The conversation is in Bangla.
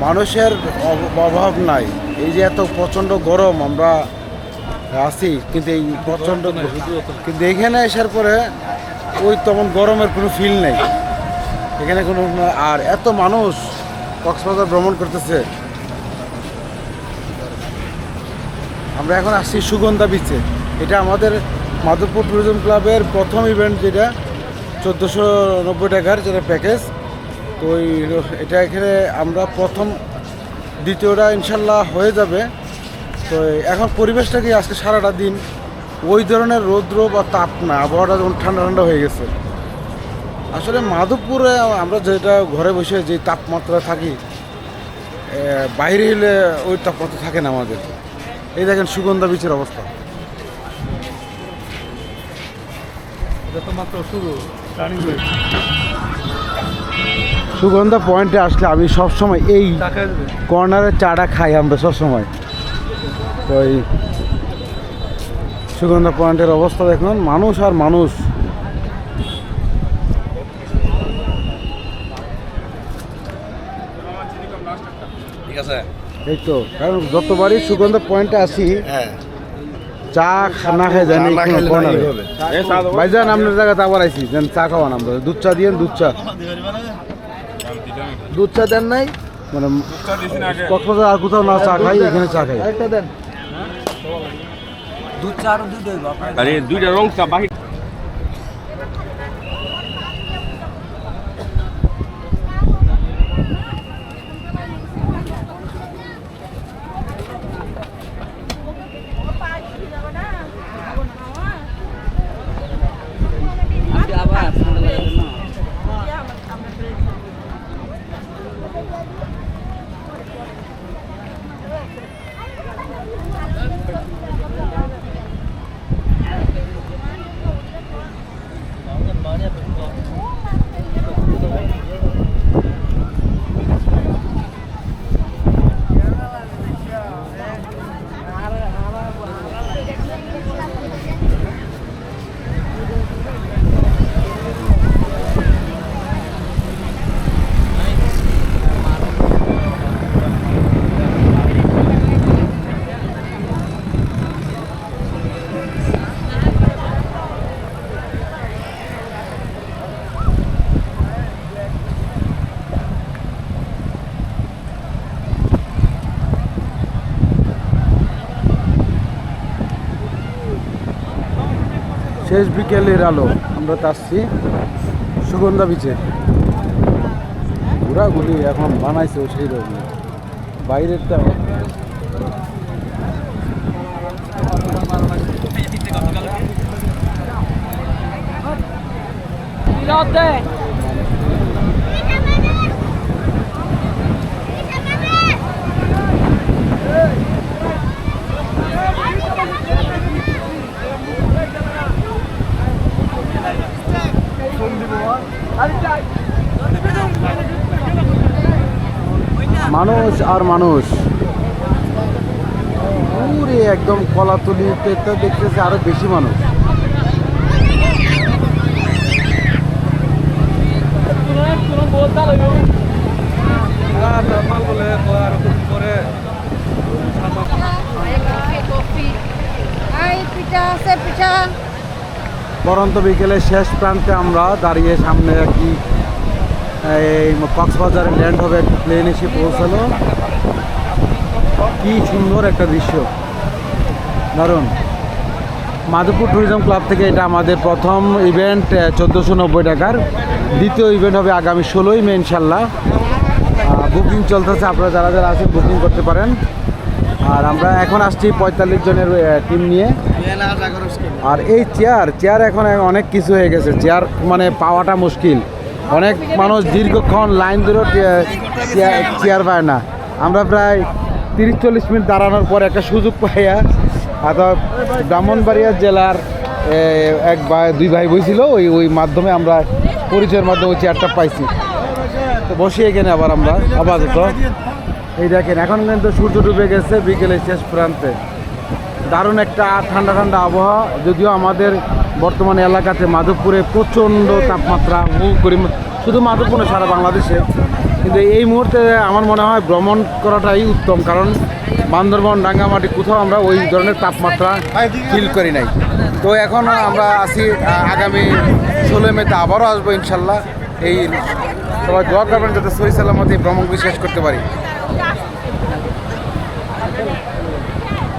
মানুষের অভ- অভাব নাই। এই যে এত প্রচণ্ড গরম আমরা আছি, কিন্তু এই প্রচণ্ড কিন্তু এখানে আসার পরে ওই তেমন গরমের কোনো ফিল নেই। এখানে কোনো আর এত মানুষ কক্সবাজার ভ্রমণ করতেছে। আমরা এখন আসছি সুগন্ধা বিচে এটা আমাদের মাধবপুর ট্যুরিজম ক্লাবের প্রথম ইভেন্ট যেটা, চোদ্দোশো নব্বই টাকার যেটা প্যাকেজ তো ওই এটা এখানে আমরা প্রথম, দ্বিতীয়টা ইনশাল্লাহ হয়ে যাবে। তো এখন পরিবেশটা কি আজকে সারাটা দিন ওই ধরনের রৌদ্র বা তাপ না? আবহাওয়াটা যেমন ঠান্ডা ঠান্ডা হয়ে গেছে। আসলে মাধবপুরে আমরা যেটা ঘরে বসে যে তাপমাত্রা থাকি বাইরে এলে ওই তাপমাত্রা থাকে না আমাদের। এই দেখেন সুগন্ধা বিচের অবস্থা। সুগন্ধা পয়েন্টে আসলে আমি সবসময় এই কর্নারের চাটা খাই আমরা সবসময়। তো এই সুগন্ধা পয়েন্টের অবস্থা দেখুন মানুষ আর মানুষ। ঠিক আছে। এই তো কারণ যতবারই সুগন্ধা পয়েন্টে আসি হ্যাঁ। চা না খাই জানি। ভাইজান আপনার জায়গাতে আবার আইছি দেন চা খাওয়ান আমরা। দুধ চা দিয়েন দুধ চা। দুধ চা দেন নাই? মানে কক্সবাজার আর কোথাও না চা খাই এখানে চা খাই। আরে দুইটা রং চা বাকি শেষ বিকেলের আলো। আমরা তাচ্ছি সুগন্ধা বিচে ঘোরাঘুরি এখন বানাইছে সেই রকম বাইরেরটা মানুষ আর মানুষ। পুরে একদম কলাতলিতে তো দেখতেছে আরও বেশি মানুষ। পরন্ত বিকেলে শেষ প্রান্তে আমরা দাঁড়িয়ে সামনে কি এই কক্সবাজারে ল্যান্ড হবে একটা প্লেন এসে পৌঁছালো। কি সুন্দর একটা দৃশ্য। দারুণ। মাধবপুর ট্যুরিজম ক্লাব থেকে এটা আমাদের প্রথম ইভেন্ট চোদ্দোশো নব্বই টাকার। দ্বিতীয় ইভেন্ট হবে আগামী ষোলোই মে ইনশাল্লাহ। বুকিং চলতেছে আপনারা যারা যারা আছেন বুকিং করতে পারেন। আর আমরা এখন আসছি পঁয়তাল্লিশ জনের টিম নিয়ে। আর এই চেয়ার চেয়ার এখন অনেক কিছু হয়ে গেছে। চেয়ার মানে পাওয়াটা মুশকিল। অনেক মানুষ দীর্ঘক্ষণ লাইন ধরে চেয়ার পায় না। আমরা প্রায় তিরিশ, চল্লিশ মিনিট দাঁড়ানোর পর একটা সুযোগ পাইয়া অর্থাৎ ব্রাহ্মণবাড়িয়া জেলার এক ভাই, দুই ভাই বইছিল, ওই ওই মাধ্যমে আমরা পরিচয়ের মাধ্যমে ওই চেয়ারটা পাইছি। তো বসি এখানে আবার আমরা আপাতত এই দেখেন, এখন কিন্তু সূর্য ডুবে গেছে, বিকেলের শেষ প্রান্তে। দারুণ একটা ঠান্ডা ঠান্ডা আবহাওয়া। যদিও আমাদের বর্তমানে এলাকাতে মাধবপুরে প্রচণ্ড তাপমাত্রা করি শুধু মাধবপুর সারা বাংলাদেশে। কিন্তু এই মুহূর্তে আমার মনে হয় ভ্রমণ করাটাই উত্তম, কারণ বান্দরবন, রাঙ্গামাটি কোথাও আমরা ওই ধরনের তাপমাত্রা ফিল করি নাই। তো এখন আমরা আসি আগামী ষোলো মেতে আবারও আসব ইনশাল্লাহ। এই সবাই দোয়া করবেন যাতে সহি সালামতি ভ্রমণ শেষ করতে পারি।